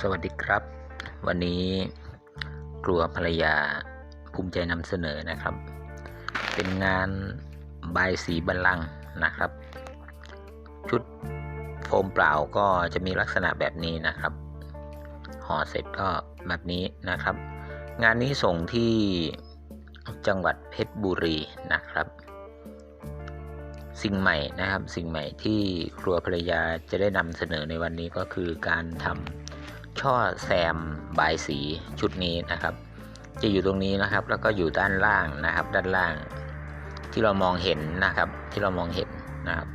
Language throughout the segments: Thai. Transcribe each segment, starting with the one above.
สวัสดีครับ วันนี้ครัวภรรยาภูมิใจนำเสนอนะครับ เป็นงานบายสีบัลลังนะครับ ชุดโฟมเปล่าก็จะมีลักษณะแบบนี้นะครับห่อเสร็จก็แบบนี้นะครับ งานนี้ส่งที่จังหวัดเพชรบุรีนะครับ สิ่งใหม่นะครับสิ่งใหม่ที่ครัวภรรยาจะได้นำเสนอในวันนี้ก็คือการทำ ช่อแซมบายสีชุดนี้นะครับ จะอยู่ตรงนี้นะครับ แล้วก็อยู่ด้านล่างนะครับ ด้านล่าง ที่เรามองเห็นนะครับ ที่เรามองเห็นนะครับ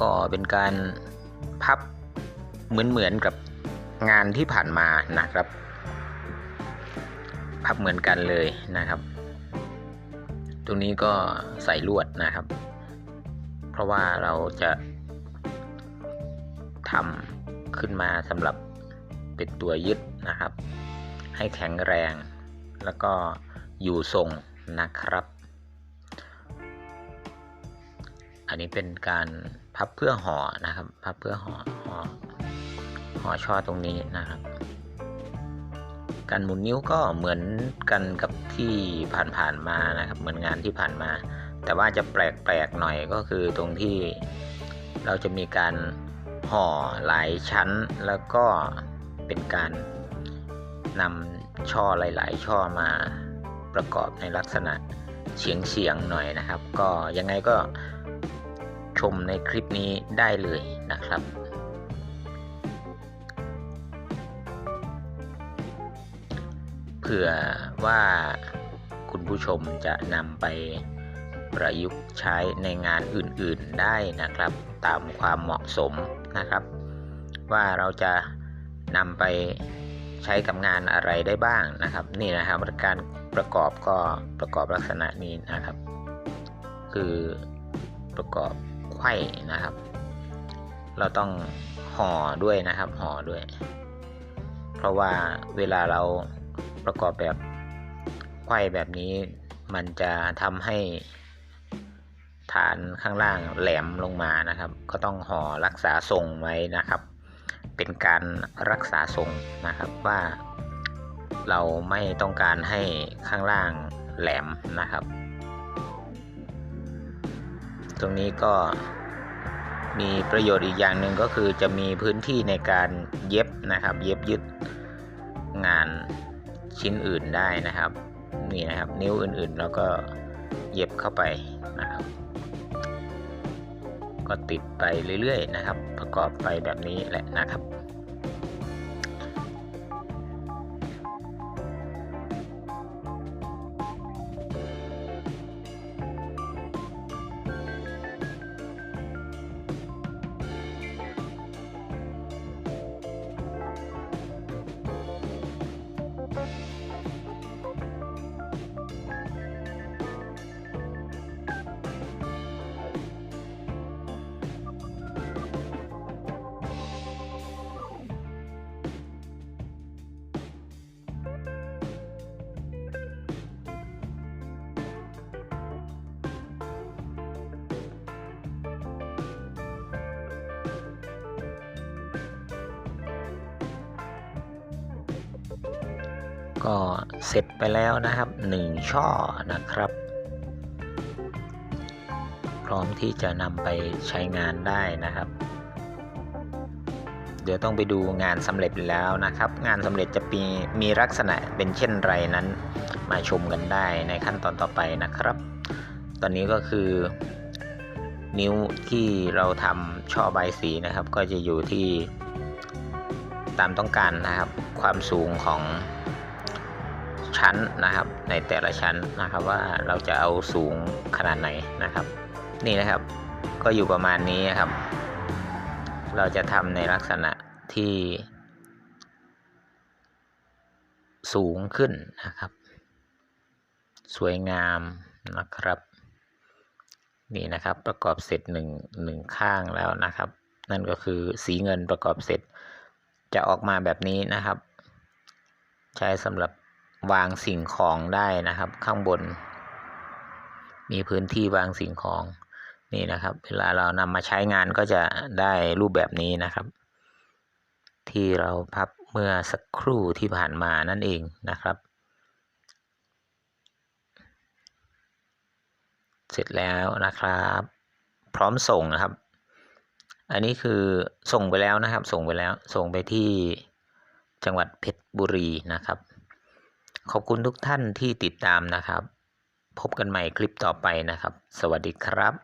ก็เป็นการพับเหมือนเหมือนกับงานที่ผ่านมานะครับ พับเหมือนกันเลยนะครับ ตรงนี้ก็ใส่ลวดนะครับ เพราะว่าเราจะ ทำขึ้นมาสำหรับเป็นตัวยึดนะครับ ให้แข็งแรงแล้วก็อยู่ทรงนะครับ อันนี้เป็นการพับเพื่อห่อนะครับ พับเพื่อห่อห่อห่อช่อตรงนี้นะครับ การหมุนนิ้วก็เหมือนกันกับที่ผ่านๆมานะครับ เหมือนงานที่ผ่านมา แต่ว่าจะแปลกๆหน่อยก็คือตรงที่เราจะมีการ ห่อหลายชั้นแล้วก็เป็นการนำช่อหลาย ๆ ช่อมาประกอบในลักษณะเฉียงๆหน่อยนะครับ ก็ยังไงก็ชมในคลิปนี้ได้เลยนะครับเผื่อว่าคุณผู้ชมจะนำไปประยุกต์ใช้ในงานอื่น ๆ ได้นะครับ ตามความเหมาะสม นะครับ ว่าเราจะนำไปใช้กับงานอะไรได้บ้างนะครับ นี่นะครับการประกอบก็ประกอบลักษณะนี้นะครับ คือประกอบไขว้นะครับ เราต้องห่อด้วยนะครับห่อด้วย เพราะว่าเวลาเราประกอบแบบไขว้แบบนี้ มันจะทำให้ ฐานข้างล่างแหลมลงมานะครับ ก็ต้องห่อรักษาทรงไว้นะครับ เป็นการรักษาทรงนะครับว่า เราไม่ต้องการให้ข้างล่างแหลมนะครับ ตรงนี้ก็มีประโยชน์อีกอย่างหนึ่งก็คือจะมีพื้นที่ในการเย็บนะครับ เย็บยึดงานชิ้นอื่นได้นะครับ นี่นะครับนิ้วอื่นๆ แล้วก็เย็บเข้าไปนะครับ ก็ติดไปเรื่อยๆนะครับ ประกอบไปแบบนี้แหละนะครับ ก็เสร็จไปแล้วนะครับ 1 ช่อนะครับ พร้อมที่จะนำไปใช้งานได้นะครับ เดี๋ยวต้องไปดูงานสำเร็จแล้วนะครับ งานสำเร็จจะมีมีลักษณะเป็นเช่นไรนั้น มาชมกันได้ในขั้นตอนต่อไปนะครับ ตอนนี้ก็คือนิ้วที่เราทำช่อใบสีนะครับ ก็จะอยู่ที่ตามต้องการนะครับ ความสูงของ ชั้นนะครับ ในแต่ละชั้นนะครับว่าเราจะเอาสูงขนาดไหนนะครับ นี่นะครับก็อยู่ประมาณนี้นครับ เราจะทำในลักษณะที่ สูงขึ้นนะครับ สวยงามนะครับ นี่นะครับประกอบเสร็จหนึ่งหนึ่งข้างแล้วนะครับ นั่นก็คือสีเงินประกอบเสร็จจะออกมาแบบนี้นะครับ ใช้สำหรับ วางสิ่งของได้นะครับ ข้างบน มีพื้นที่วางสิ่งของนี่นะครับ เวลาเรานำมาใช้งานก็จะได้รูปแบบนี้นะครับ ที่เราพับเมื่อสักครู่ที่ผ่านมานั่นเองนะครับ เสร็จแล้วนะครับ พร้อมส่งนะครับ อันนี้คือส่งไปแล้วนะครับ ส่งไปแล้วส่งไปที่จังหวัดเพชรบุรีนะครับ ขอบคุณทุกท่านที่ติดตามนะครับ พบกันใหม่คลิปต่อไปนะครับ สวัสดีครับ